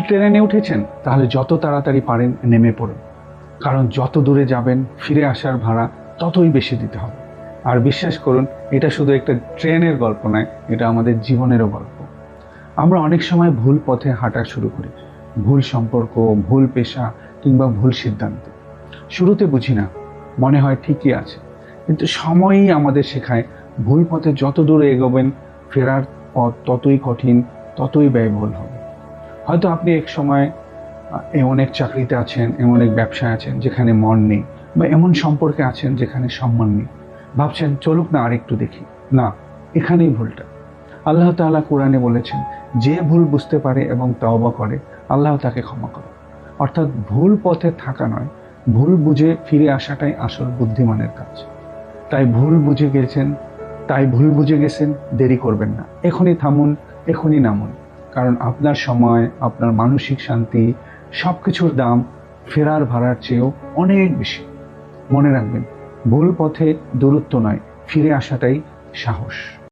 ট্রেনে উঠেছেন, তাহলে যত তাড়াতাড়ি পারেন নেমে পড়ুন। কারণ যত দূরে যাবেন, ফিরে আসার ভাড়া ততই বেশি দিতে হবে। আর বিশ্বাস করুন, এটা শুধু একটা ট্রেনের গল্প নয়, এটা আমাদের জীবনেরও গল্প। আমরা অনেক সময় ভুল পথে হাঁটা শুরু করি। ভুল সম্পর্ক, ভুল পেশা কিংবা ভুল সিদ্ধান্ত। শুরুতে বুঝি না, মনে হয় ঠিকই আছে। কিন্তু সময়ই আমাদের শেখায়, ভুল পথে যত দূরে এগোবেন, ফেরার পথ ততই কঠিন, ততই ব্যয়বহুল হবে। হয়তো আপনি এক সময় এমন এক চাকরিতে আছেন, এমন এক ব্যবসায় আছেন যেখানে মন নেই বা এমন সম্পর্কে আছেন যেখানে সম্মান নেই। ভাবছেন, চলুক না আরেকটু দেখি। না, এখানেই ভুলটা। আল্লাহ তাআলা কোরআনে বলেছেন, যে ভুল বুঝতে পারে এবং তওবা করে, আল্লাহ তাকে ক্ষমা করে অর্থাৎ ভুল পথে থাকা নয়, ভুল বুঝে ফিরে আসাটাই আসল বুদ্ধিমানের কাজ। তাই ভুল বুঝে গেছেন, তাই ভুল বুঝে গেছেন, দেরি করবেন না। এখনই থামুন, এখনই নামুন। কারণ আপনার সময়, আপনার মানসিক শান্তি সব কিছুর দাম ফেরার ভাড়ার চেয়েও অনেক বেশি। মনে রাখবেন, ভুল পথে দূরত্ব নয়, ফিরে আসাটাই সাহস।